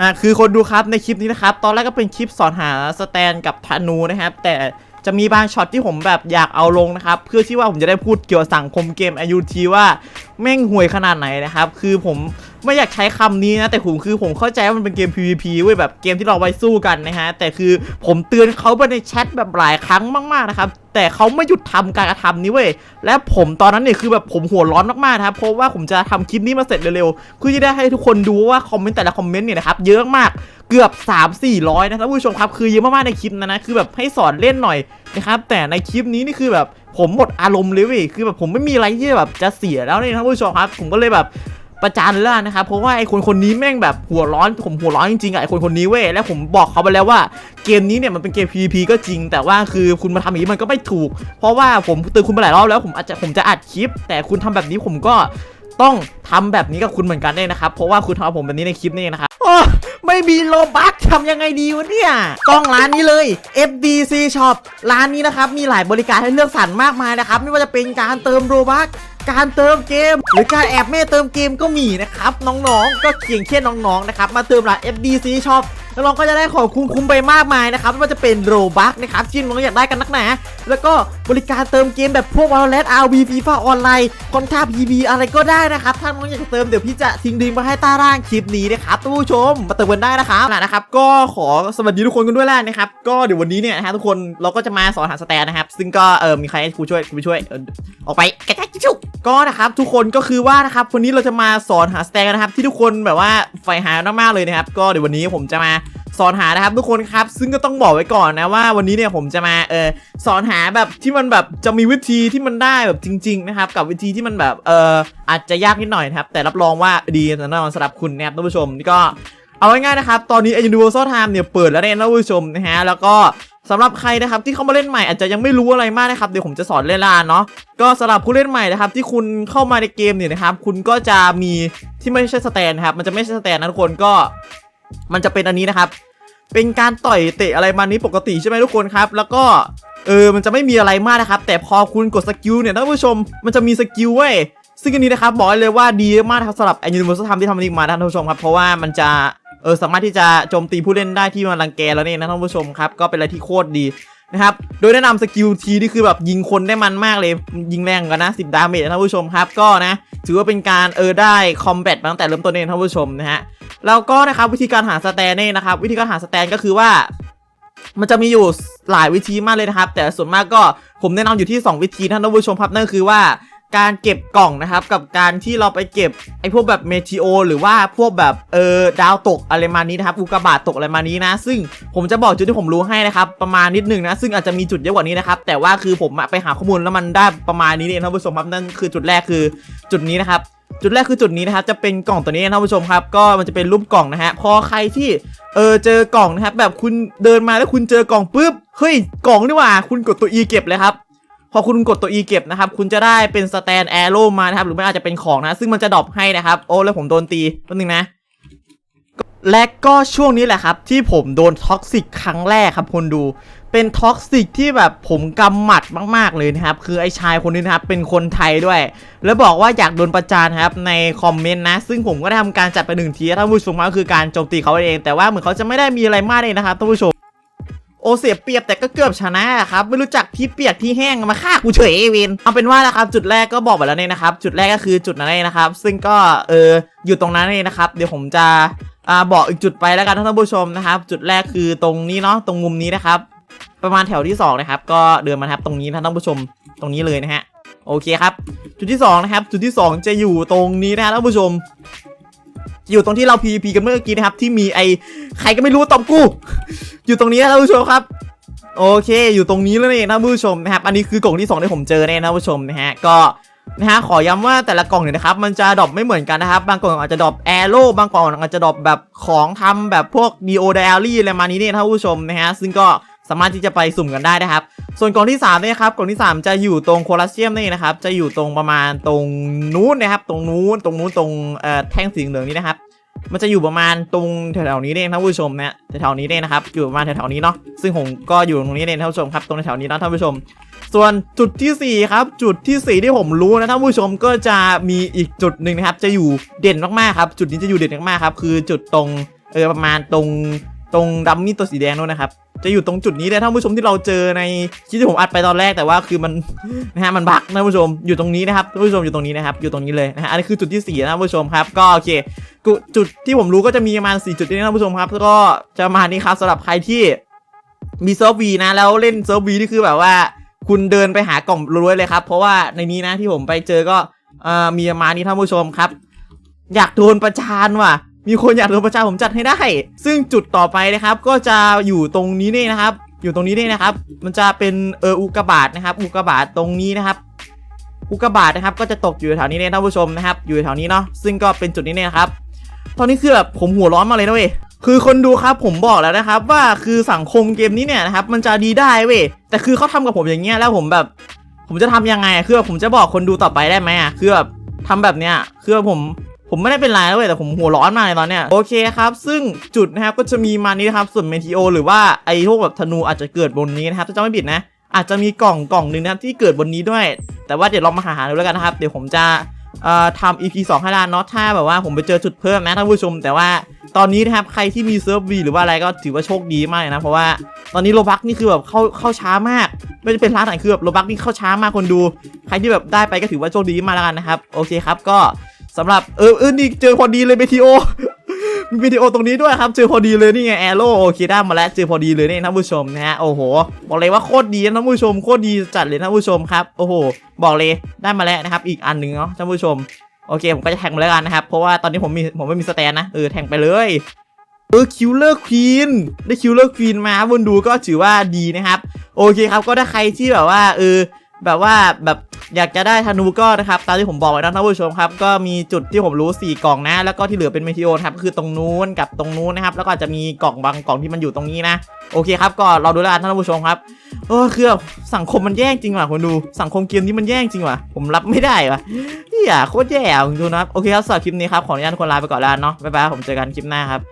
อ่าคือคนดูครับในคลิปนี้นะครับ ตอนแรกก็เป็นคลิปสอนหาสแตนกับธนูนะครับ แต่จะมีบางช็อตที่ผมแบบอยากเอาลงนะครับ เพื่อที่ว่าผมจะได้พูดเกี่ยวกับสังคมเกมอายุทีว่าแม่งห่วยขนาดไหนนะครับ คือผม ไม่อยากใช้คำนี้นะ แต่ผมคือผมเข้าใจว่ามันเป็นเกม PVP เว้ยแบบเกมที่เราไว้สู้กันนะฮะ แต่คือผมเตือนเขาไปในแชทแบบหลายครั้งมากๆนะครับแต่เขาไม่หยุดทำการกระทำนี้เว้ย และผมตอนนั้นเนี่ยคือแบบผมหัวร้อนมากๆนะครับเพราะว่าผมจะทำคลิปนี้มาเสร็จเร็วๆเพื่อที่ได้ให้ทุกคนดูว่าคอมเมนต์แต่ละคอมเมนต์เนี่ยนะครับเยอะมากเกือบ 3 4 0 0 นะท่านผู้ชมครับ คือเยอะมากๆในคลิปนะนะคือแบบให้สอนเล่นหน่อยนะครับแต่ในคลิปนี้นี่คือแบบผมหมดอารมณ์เลยเว้ยคือแบบผมไม่มีอะไรที่แบบจะเสียแล้วเนี่ยท่านผู้ชมครับ ผมก็เลยแบบ ประจานเลยละนะครับเพราะว่าไอ้คนคนนี้แม่งแบบหัวร้อนผมหัวร้อนจริงๆอะไอ้คนคนนี้เว้ยแล้วผมบอกเขาไปแล้วว่าเกมนี้เนี่ยมันเป็นเกม PVP ก็จริง แต่ว่าคือคุณมาทำอย่างนี้มันก็ไม่ถูก เพราะว่าผมเตือนคุณไปหลายรอบแล้วผมอาจจะผมจะอัดคลิป แต่คุณทำแบบนี้ผมก็ต้องทำแบบนี้กับคุณเหมือนกันเลยนะครับ เพราะว่าคุณทำผมแบบนี้ในคลิปนี่นะครับโอ้ไม่มีโลบัคทำยังไงดีวะเนี่ย ต้องร้านนี้เลย FDC Shop ร้านนี้นะครับ มีหลายบริการให้เลือกสรรมากมายนะครับ ไม่ว่าจะเป็นการเติมโลบัค การเติมเกม หรือการแอบแม่เติมเกมก็มีนะครับ น้องๆ ก็เพียงแค่น้องๆนะครับมาเติมร้าน FDC Shop แล้วน้องก็จะได้ของคุ้มๆไปมากมายนะครับไม่ว่าจะเป็นโรบักนะครับที่น้องอยากได้กันนักหนาแล้วก็บริการเติมเกมแบบพวก Valorant RV FIFA ออนไลน์คอนท่า PB อะไรก็ได้นะครับถ้าน้องอยากจะเติมเดี๋ยวพี่จะทิ้งลิงก์มาให้ใต้ล่างคลิปนี้นะครับท่านผู้ชมมาเติมกันได้นะครับนะครับก็ขอสวัสดีทุกคนกันด้วยแหละนะครับ ก็เดี๋ยววันนี้เนี่ยนะฮะทุกคนเราก็จะมาสอนหาสแตนนะครับ ซึ่งก็เออมีใครให้ครูช่วยครูช่วยเออออกไปกระจายจิ๊กก็นะครับทุกคนก็คือว่านะครับวันนี้เราจะมาสอนหาสแตนกันนะครับ ที่ทุกคนแบบว่าใฝ่หามากๆเลยนะครับ ก็เดี๋ยววันนี้ผมจะมาสอนหานะครับทุกคนครับซึ่งก็ต้องบอกไว้ก่อนนะว่าวันนี้เนี่ยผมจะมาเออสอนหาแบบที่มันแบบจะมีวิธีที่มันได้แบบจริง ๆ นะครับ กับวิธีที่มันแบบเอออาจจะยากนิดหน่อยนะครับ แต่รับรองว่าดีแน่นอนสำหรับคุณนะครับท่านผู้ชมนี่ก็ เอาง่ายๆนะครับ ตอนนี้ Universal Time เนี่ยเปิดแล้วเนี่ยท่านผู้ชมนะฮะ แล้วก็สำหรับใครนะครับที่เข้ามาเล่นใหม่อาจจะยังไม่รู้อะไรมากนะครับเดี๋ยวผมจะสอนเล่นละเนาะก็สำหรับผู้เล่นใหม่นะครับที่คุณเข้ามาในเกมเนี่ยนะครับคุณก็จะมีที่ไม่ใช่สแตนนะครับมันจะไม่ใช่สแตนนะทุกคนก็ มันจะเป็นอันนี้นะครับ เป็นการต่อยเตะอะไรมานี้ปกติใช่ไหมทุกคนครับ แล้วก็เออมันจะไม่มีอะไรมากนะครับ แต่พอคุณกดสกิลเนี่ยท่านผู้ชมมันจะมีสกิลเว้ยซึ่งอันนี้นะครับบอกเลยว่าดีมากนะครับสำหรับแอนิเมชันทำที่ทำนี้มาท่านผู้ชมครับเพราะว่ามันจะ เออสามารถที่จะโจมตีผู้เล่นได้ที่มันรังแกแล้วเนี่ยนะท่านผู้ชมครับก็เป็นอะไรที่โคตรดีนะครับ โดยแนะนำสกิลทีนี่คือแบบยิงคนได้มันมากเลย ยิงแรงกันนะ10 ดาเมจนะท่านผู้ชมครับก็นะ ถือว่าเป็นการเออได้คอมแบทมาตั้งแต่เริ่มต้นเองท่านผู้ชมนะฮะแล้วก็นะครับวิธีการหาสแตนเนี่ยนะครับวิธีการหาสแตนก็คือว่า มันจะมีอยู่หลายวิธีมากเลยนะครับ แต่ส่วนมากก็ผมแนะนำอยู่ที่ 2 วิธีท่านผู้ชมครับนั่นคือว่า การเก็บกล่องนะครับ กับการที่เราไปเก็บไอ้พวกแบบเมทิโอหรือว่าพวกแบบเออดาวตกอะไรมานี้นะครับอุกกาบาตตกอะไรมานี้นะ ซึ่งผมจะบอกจุดที่ผมรู้ให้นะครับประมาณนิดนึงนะซึ่งอาจจะมีจุดเยอะกว่านี้นะครับแต่ว่าคือผมไปหาข้อมูลแล้วมันได้ประมาณนี้เองท่านผู้ชมครับนั่นคือจุดแรกคือจุดนี้นะครับจุดแรกคือจุดนี้นะครับจะเป็นกล่องตัวนี้นะท่านผู้ชมครับ ก็มันจะเป็นรูปกล่องนะฮะพอใครที่เออเจอกล่องนะครับแบบคุณเดินมาแล้วคุณเจอกล่องปุ๊บเฮ้ยกล่องนี่หว่า คุณกดตัว E เก็บเลยครับ พอคุณกดตัว E เก็บนะครับ คุณจะได้เป็นสแตนแอโร่มานะครับ หรือไม่อาจจะเป็นของนะ ซึ่งมันจะดรอปให้นะครับ โอ้ แล้วผมโดนตีแป๊บนึงนะ และก็ช่วงนี้แหละครับ ที่ผมโดนท็อกซิกครั้งแรกครับคุณดู เป็นท็อกซิกที่แบบผมกำหมัดมาก ๆ เลยนะครับ คือไอ้ชายคนนี้นะครับ เป็นคนไทยด้วย แล้วบอกว่าอยากโดนประจานครับในคอมเมนต์นะ ซึ่งผมก็ได้ทำการจัดไปหนึ่งทีท่านผู้ชมก็คือการโจมตีเขาเอง แต่ว่าเหมือนเขาจะไม่ได้มีอะไรมากเลยนะครับท่านผู้ชม โอเสียเปียบแต่ก็เกือบชนะครับไม่รู้จักที่เปียกที่แห้งมาฆ่ากูเฉยเอเวนเอาเป็นว่านะครับจุดแรกก็บอกไปแล้วเนี่ยนะครับ จุดแรกก็คือจุดนั้นเองนะครับ ซึ่งก็เอออยู่ตรงนั้นเองนะครับ เดี๋ยวผมจะอ่าบอกอีกจุดไปแล้วกันท่านผู้ชมนะครับ จุดแรกคือตรงนี้เนาะตรงมุมนี้นะครับ ประมาณแถวที่สองนะครับก็เดินมาครับตรงนี้นะท่านผู้ชมตรงนี้เลยนะฮะโอเคครับ จุดที่สองนะครับจุดที่สองจะอยู่ตรงนี้นะท่านผู้ชม อยู่ตรงที่เรา PVP กันเมื่อกี้นะครับที่มีไอ้ใครก็ไม่รู้ตอมกู อยู่ตรงนี้นะท่านผู้ชมครับโอเค อยู่ตรงนี้แล้วนี่ท่านผู้ชมนะครับ อันนี้คือกล่องที่2ที่ผมเจอเนี่ยนะท่านผู้ชมนะฮะก็นะฮะขอย้ำว่าแต่ละกล่องเนี่ยนะครับมันจะดรอปไม่เหมือนกันนะครับ บางกล่องอาจจะดรอปแอโร่บางกล่องอาจจะดรอปแบบของทำแบบพวก Neo Diary อะไรมานี้เนี่ยท่านผู้ชมนะฮะซึ่งก็ สามารถที่จะไปสุ่มกันได้นะครับ ส่วนกล่องที่3เนี่ยครับกล่องที่ 3 จะอยู่ตรงโคลาเซียมนี่นะครับ จะอยู่ตรงประมาณตรงนู้นนะครับ ตรงนู้นตรงนู้นตรงเอ่อแท่งสีเหลืองนี้นะครับ มันจะอยู่ประมาณตรงแถวๆนี้เองท่านผู้ชมนะแถวๆนี้เองนะครับ อยู่ประมาณแถวๆนี้เนาะ ซึ่งผมก็อยู่ตรงนี้เองท่านผู้ชมครับ ตรงแถวๆนี้นะท่านผู้ชม ส่วนจุดที่4ครับจุดที่4ที่ผมรู้นะท่านผู้ชมก็จะมีอีกจุดหนึ่งนะครับ จะอยู่เด่นมากๆครับ จุดนี้จะอยู่เด่นมากๆครับ คือจุดตรงเออประมาณตรง ตรงดัมมี่ตัวสีแดงนู่นนะครับ จะอยู่ตรงจุดนี้เลยท่านผู้ชมที่เราเจอในคลิปที่ผมอัดไปตอนแรกแต่ว่าคือมันนะฮะมันบักนะท่านผู้ชมอยู่ตรงนี้นะครับท่านผู้ชมอยู่ตรงนี้นะครับอยู่ตรงนี้เลยนะฮะอันนี้คือจุดที่สี่นะท่านผู้ชมครับก็โอเคจุดที่ผมรู้ก็จะมีประมาณสี่จุดนี้นะท่านผู้ชมครับ แล้วก็จะมานี่ครับสำหรับใครที่มีเซิร์ฟวีนะแล้วเล่นเซิร์ฟวีนี่คือแบบว่าคุณเดินไปหากล่องรวยเลยครับ เพราะว่าในนี้นะที่ผมไปเจอก็เอ่อมีประมาณนี้ท่านผู้ชมครับ อยากโดนประจานว่ะ มีคนอยากโดนประจานผมจัดให้ได้ ซึ่งจุดต่อไปนะครับก็จะอยู่ตรงนี้นี่นะครับ อยู่ตรงนี้นี่นะครับ มันจะเป็นเอออุกกาบาตนะครับ อุกกาบาตตรงนี้นะครับ อุกกาบาตนะครับ ก็จะตกอยู่แถวนี้เนี่ยท่านผู้ชมนะครับ อยู่แถวนี้เนาะซึ่งก็เป็นจุดนี้เนี่ยครับ ตอนนี้คือแบบผมหัวร้อนมาเลยนะเว้ยคือคนดูครับผมบอกแล้วนะครับ ว่าคือสังคมเกมนี้เนี่ยนะครับมันจะดีได้เว้ยแต่คือเขาทำกับผมอย่างเงี้ยแล้วผมแบบ ผมจะทำยังไงคือผมจะบอกคนดูต่อไปได้ไหมอะคือแบบทำแบบเนี้ยคือผม ผมไม่ได้เป็นไรนะเว้ยแต่ผมหัวร้อนมากเลยตอนเนี้ยโอเคครับ ซึ่งจุดนะครับก็จะมีมานี้นะครับส่วนเมทีโอหรือว่าไอ้พวกแบบธนูอาจจะเกิดบนนี้นะครับถ้าจำไม่ผิดนะ อาจจะมีกล่องกล่องหนึ่งนะครับที่เกิดบนนี้ด้วย แต่ว่าเดี๋ยวลองมาหาหาดูแล้วกันนะครับ เดี๋ยวผมจะทำ EP 2ให้ได้เนาะถ้าแบบว่าผมไปเจอจุดเพิ่มนะท่านผู้ชม แต่ว่าตอนนี้นะครับใครที่มีเซิร์ฟวีหรือว่าอะไรก็ถือว่าโชคดีมากเลยนะ เพราะว่าตอนนี้โลบักนี่คือแบบเข้าเข้าช้ามาก ไม่ว่าจะเป็นร้านไหนคือแบบโลบักนี่เข้าช้ามากคนดู ใครที่แบบได้ไปก็ถือว่าโชคดีมากแล้วกันนะครับ โอเคครับก็ สำหรับเออเออนี่เจอพอดีเลยเมทีโอมีวิดีโอตรงนี้ด้วยครับเจอพอดีเลยนี่ไงแอโร่โอเคได้มาแล้วเจอพอดีเลยนี่ท่านผู้ชมนะฮะโอ้โหบอกเลยว่าโคตรดีนะท่านผู้ชมโคตรดีจัดเลยท่านผู้ชมครับโอ้โห บอกเลยได้มาแล้วนะครับ อีกอันหนึ่งเนาะท่านผู้ชมโอเคผมก็จะแทงมาแล้วกันนะครับเพราะว่าตอนนี้ผมมีผมไม่มีสแตนนะเออแทงไปเลยเออคิวเลอร์ควีนได้คิวเลอร์ควีนมาบนดูก็ถือว่าดีนะครับ โอเคครับก็ถ้าใครที่แบบว่าเออแบบว่าแบบ อยากจะได้ธนูก็นะครับตามที่ผมบอกไว้นะท่านผู้ชมครับก็มีจุดที่ผมรู้ 4 กล่องนะ แล้วก็ที่เหลือเป็นเมทิโอครับคือตรงนู้นกับตรงนู้นนะครับแล้วก็จะมีกล่องบางกล่องที่มันอยู่ตรงนี้นะโอเคครับก็เราดูแล้วกันท่านผู้ชมครับเออคือสังคมมันแย่งจริงว่ะคุณดูสังคมเกมนี้มันแย่งจริงว่ะผมรับไม่ได้ว่ะเฮียโคตรแย่อะคุณดูนะครับโอเคครับสำหรับคลิปนี้ครับขออนุญาตคนลาไปก่อนแล้วเนาะบ๊ายบายผมเจอกันคลิปหน้าครับ